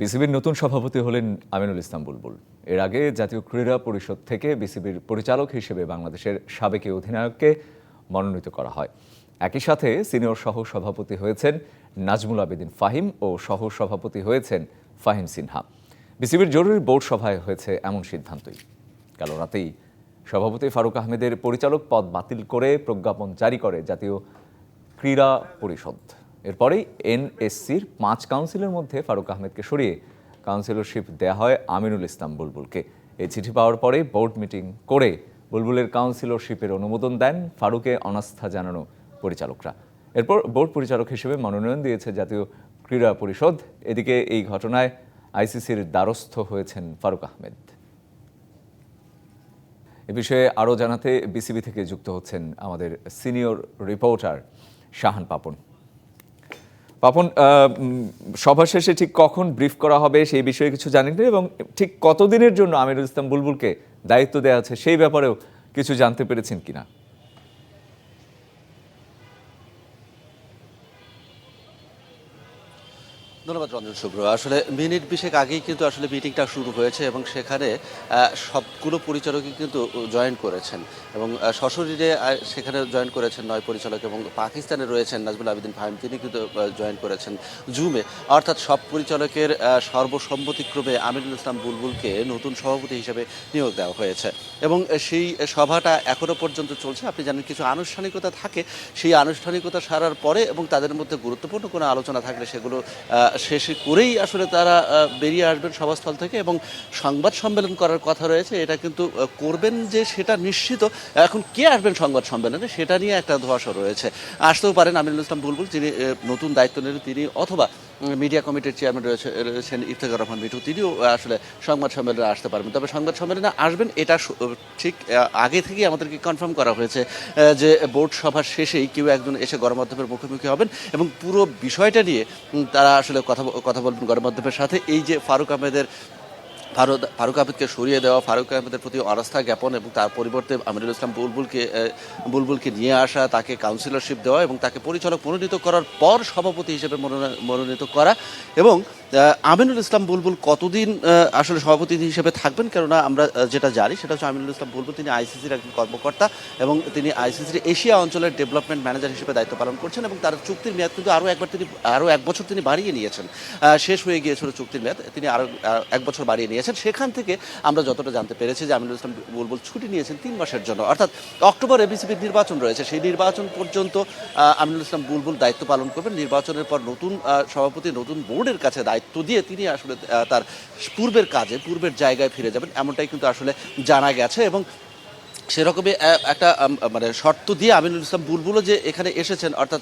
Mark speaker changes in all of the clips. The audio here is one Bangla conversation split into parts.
Speaker 1: বিসিবির নতুন সভাপতি হলেন আমিনুল ইসলাম বুলবুল। এর আগে জাতীয় ক্রীড়া পরিষদ থেকে বিসিবির পরিচালক হিসেবে বাংলাদেশের সাবেক অধিনায়ককে মনোনীত করা হয়। একই সাথে সিনিয়র সহ সভাপতি হয়েছেন নাজমুল আবেদিন ফাহিম ও সহ সভাপতি হয়েছেন ফাহিম সিনহা। বিসিবির জরুরি বোর্ড সভায় হয়েছে এমন সিদ্ধান্তই। কাল রাতেই সভাপতি ফারুক আহমেদের পরিচালক পদ বাতিল করে প্রজ্ঞাপন জারি করে জাতীয় ক্রীড়া পরিষদ। এরপরেই এনএসসির পাঁচ কাউন্সিলের মধ্যে ফারুক আহমেদকে সরিয়ে কাউন্সিলরশিপ দেয়া হয় আমিনুল ইসলাম বুলবুলকে। এই চিঠি পাওয়ার পরে বোর্ড মিটিং করে বুলবুলের কাউন্সিলরশিপের অনুমোদন দেন ফারুকে অনাস্থা জানানো পরিচালকরা। এরপর বোর্ড পরিচালক হিসেবে মনোনয়ন দিয়েছে জাতীয় ক্রীড়া পরিষদ। এদিকে এই ঘটনায় আইসিসির দ্বারস্থ হয়েছেন ফারুক আহমেদ। এ বিষয়ে আরও জানাতে বিসিবি থেকে যুক্ত হচ্ছেন আমাদের সিনিয়র রিপোর্টার শাহান পাপন। পাপন সভা শেষে ঠিক কখন ব্রিফ করা হবে সেই বিষয়ে কিছু জানেন না এবং ঠিক কতদিনের জন্য আমিরুল ইসলাম বুলবুলকে দায়িত্ব দেওয়া আছে সেই ব্যাপারেও কিছু জানতে পেরেছেন কিনা?
Speaker 2: ধন্যবাদ রঞ্জন শুভ্র। আসলে মিনিট বিশেক আগেই কিন্তু আসলে মিটিংটা শুরু হয়েছে এবং সেখানে সবগুলো পরিচালকই কিন্তু জয়েন করেছেন এবং সশরীরে সেখানে জয়েন করেছেন নয় পরিচালক এবং পাকিস্তানে রয়েছেন নাজবুল আবেদিন ফাহিম। তিনি কিন্তু জয়েন করেছেন জুমে। অর্থাৎ সব পরিচালকের সর্বসম্মতিক্রমে আমিরুল ইসলাম বুলবুলকে নতুন সভাপতি হিসেবে নিয়োগ দেওয়া হয়েছে এবং সেই সভাটা এখনও পর্যন্ত চলছে। আপনি জানেন কিছু আনুষ্ঠানিকতা থাকে। সেই আনুষ্ঠানিকতা সারার পরে এবং তাদের মধ্যে গুরুত্বপূর্ণ কোনো আলোচনা থাকলে সেগুলো শেষ করেই আসলে তারা বেরিয়ে আসবেন সভাস্থল থেকে এবং সংবাদ সম্মেলন করার কথা রয়েছে। এটা কিন্তু করবেন যে সেটা নিশ্চিত। এখন কে আসবেন সংবাদ সম্মেলনে সেটা নিয়ে একটা ধোয়াশা রয়েছে। আসতেও পারেন আমিনুল ইসলাম বুলবুল, যিনি নতুন দায়িত্ব নিলেন তিনি অথবা মিডিয়া কমিটির চেয়ারম্যান রয়েছে, রয়েছেন ইফতেখার রহমান মিঠু। তিনিও আসলে সংবাদ সম্মেলনে আসতে পারবেন। তবে সংবাদ সম্মেলনে আসবেন, এটা ঠিক আগে থেকেই আমাদেরকে কনফার্ম করা হয়েছে যে বোর্ড সভার শেষেই কেউ একজন এসে গণমাধ্যমের মুখোমুখি হবেন এবং পুরো বিষয়টা নিয়ে তারা আসলে কথা কথা বলবেন গণমাধ্যমের সাথে। এই যে ফারুক আহমেদের ফারুক ফারুক আহমেদকে সরিয়ে দেওয়া, ফারুক আহমেদের প্রতি অনাস্থা জ্ঞাপন এবং তার পরিবর্তে আমিরুল ইসলাম বুলবুলকে বুলবুলকে নিয়ে আসা, তাকে কাউন্সিলরশিপ দেওয়া এবং তাকে পরিচালক মনোনীত করার পর সভাপতি হিসেবে মনোনীত করা এবং আমিনুল ইসলাম বুলবুল কতদিন আসলে সভাপতি হিসেবে থাকবেন? কেননা আমরা যেটা জানি সেটা হচ্ছে আমিনুল ইসলাম বুলবুল তিনি আইসিসির একজন কর্মকর্তা এবং তিনি আইসিসির এশিয়া অঞ্চলের ডেভেলপমেন্ট ম্যানেজার হিসেবে দায়িত্ব পালন করছেন এবং তার চুক্তির মেয়াদ কিন্তু আরও একবার তিনি, আরও এক বছর তিনি বাড়িয়ে নিয়েছেন। শেষ হয়ে গিয়েছিল চুক্তির মেয়াদ। তিনি আরও এক বছর বাড়িয়ে নিয়েছেন। সেখান থেকে আমরা যতটা জানতে পেরেছি যে আমিনুল ইসলাম বুলবুল ছুটি নিয়েছেন তিন মাসের জন্য। অর্থাৎ অক্টোবরে বিসিবির নির্বাচন রয়েছে, সেই নির্বাচন পর্যন্ত আমিনুল ইসলাম বুলবুল দায়িত্ব পালন করবেন। নির্বাচনের পর নতুন সভাপতি, নতুন বোর্ডের কাছে দায়িত্ব দিয়ে তিনি আসলে তার পূর্বের কাজে, পূর্বের জায়গায় ফিরে যাবেন, এমনটাই কিন্তু আসলে জানা গেছে। এবং সেরকমই একটা মানে শর্ত দিয়ে আমিনুল ইসলাম বুলবুলও যে এখানে এসেছেন, অর্থাৎ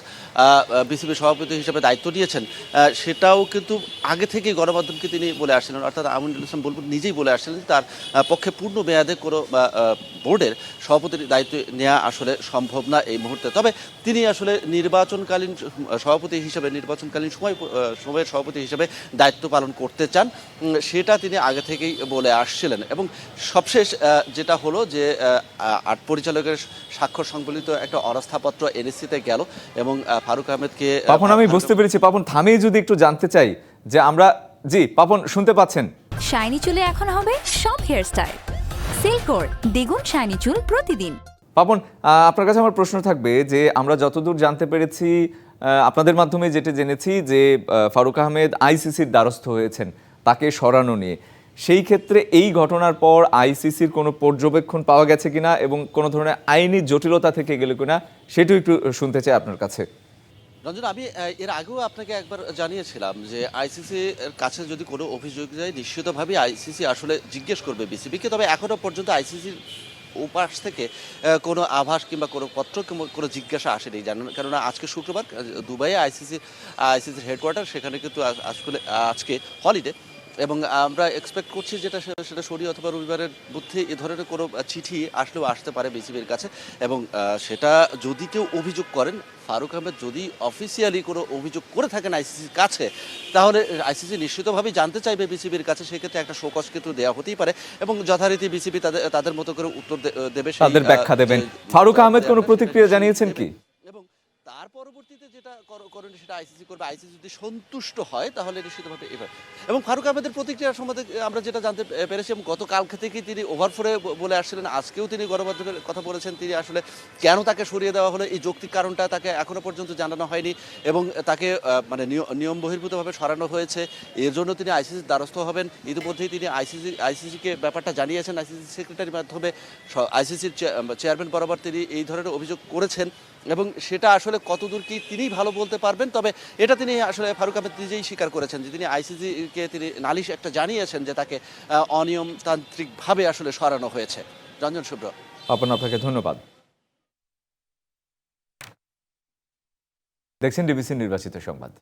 Speaker 2: বিসিবি সভাপতি হিসেবে দায়িত্ব নিয়েছেন সেটাও কিন্তু আগে থেকেই গণমাধ্যমকে তিনি বলে আসছিলেন, অর্থাৎ আমিনুল ইসলাম বুলবুল নিজেই বলে আসছিলেন তার পক্ষে পূর্ণ মেয়াদে কোনো বোর্ডের সভাপতির দায়িত্ব নেওয়া আসলে সম্ভব না এই মুহূর্তে। তবে তিনি আসলে নির্বাচনকালীন সভাপতি হিসেবে, নির্বাচনকালীন সময় সময়ের সভাপতি হিসেবে দায়িত্ব পালন করতে চান সেটা তিনি আগে থেকেই বলে আসছিলেন। এবং সবশেষ যেটা হলো যে আট পরিচালকের স্বাক্ষর সংবলিত একটা অনাস্থাপত্র এনএসসিতে গেল এবং ফারুক আহমেদকে আহ,
Speaker 1: পাপন আমি বুঝতে পেরেছি পাপন থামিয়ে যদি একটু জানতে চাই যে আমরা জি পাপন শুনতে পাচ্ছেন।
Speaker 3: শাইনি চুলে এখন হবে সব হেয়ারস্টাইল সিল্কোর দ্বিগুণ শাইনি চুল প্রতিদিন।
Speaker 1: পাপন আপনার কাছে আমার প্রশ্ন থাকবে যে আমরা যতদূর জানতে পেরেছি আপনাদের মাধ্যমে যেটা জেনেছি যে ফারুক আহমেদ আইসিসির দ্বারস্থ হয়েছেন তাকে সরানো নিয়ে। সেই ক্ষেত্রে এই ঘটনার পর আইসিসির কোনো পর্যবেক্ষণ পাওয়া গেছে কিনা এবং কোনো ধরনের আইনি জটিলতা থেকে গেলে কিনা, সেটাও একটু শুনতে চাই আপনার কাছে।
Speaker 2: রঞ্জন, আমি এর আগেও আপনাকে একবার জানিয়েছিলাম যে আইসিসি এর কাছে যদি কোনো অভিযোগ যায় নিশ্চিতভাবে আইসিসি আসলে জিজ্ঞেস করবে বিসিবিকে তবে এখনও পর্যন্ত আইসিসির উপাস থেকে কোনো আভাস কিংবা কোনো পত্র কিংবা কোনো জিজ্ঞাসা আসেনি। জানেন কেননা আজকে শুক্রবার দুবাইয়ে আইসিসি, আইসিসির হেডকোয়ার্টার সেখানে কিন্তু আজ- আসলে আজকে হলিডে এবং আমরা এক্সপেক্ট করছি যেটা সেটা শনি অথবা রবিবারের মধ্যে এ ধরনের কোনো চিঠি আসলেও আসতে পারে বিসিবির কাছে। এবং সেটা যদি কেউ অভিযোগ করেন ফারুক আহমেদ যদি অফিসিয়ালি কোনো অভিযোগ করে থাকেন আইসিসির কাছে তাহলে আইসিসি নিশ্চিতভাবেই জানতে চাইবে বিসিবির কাছে। সেক্ষেত্রে একটা শোকজ কিন্তু দেওয়া হতেই পারে এবং যথারীতি বিসিবি তাদের তাদের মতো করে উত্তর দেবে
Speaker 1: তাদের ব্যাখ্যা দেবেন। ফারুক আহমেদ কোনো প্রতিক্রিয়া জানিয়েছেন কি?
Speaker 2: এবং তার যেটা কর- করণীয় সেটা আইসিসি করবে? আইসিসি যদি সন্তুষ্ট হয়, তাহলে নিশ্চিতভাবে এবার। এবং ফারুক আহমেদের প্রতিক্রিয়া সম্বন্ধে আমরা যেটা জানতে পেরেছি, এবং গতকাল থেকে তিনি ওভারফোরে বলে আসছিলেন। আজকেও তিনি গণমাধ্যমের কথা বলেছেন, তিনি আসলে কেন তাকে সরিয়ে দেওয়া হলো, এই যৌক্তিক কারণটা তাকে পর্যন্ত জানানো হয়নি, এবং তাকে মানে নিয়- নিয়ম বহির্ভূতভাবে সরানো হয়েছে। এর জন্য তিনি আইসিসির দ্বারস্থ হবেন। ইতিমধ্যেই তিনি আইসিসি আইসিসিকে ব্যাপারটা জানিয়েছেন। আইসিসি সেক্রেটারির মাধ্যমে আইসিসির চেয়ারম্যান বরাবর তিনি এই ধরনের অভিযোগ করেছেন, এবং সেটা আসলে কতদূর কি তিনিই ভালো বলতে পারবেন। তবে এটা তিনি আসলে ফারুক আহমেদ নিজেই স্বীকার করেছেন যে তিনি আইসিসিকে তিনি নালিশ একটা জানিয়েছেন যে তাকে অনিয়মতান্ত্রিকভাবে আসলে সরানো হয়েছে। রঞ্জন, শুভ্র।
Speaker 1: আপনার আপনাকে ধন্যবাদ। দেখছেন ডিবিসি নির্বাচিত সংবাদ।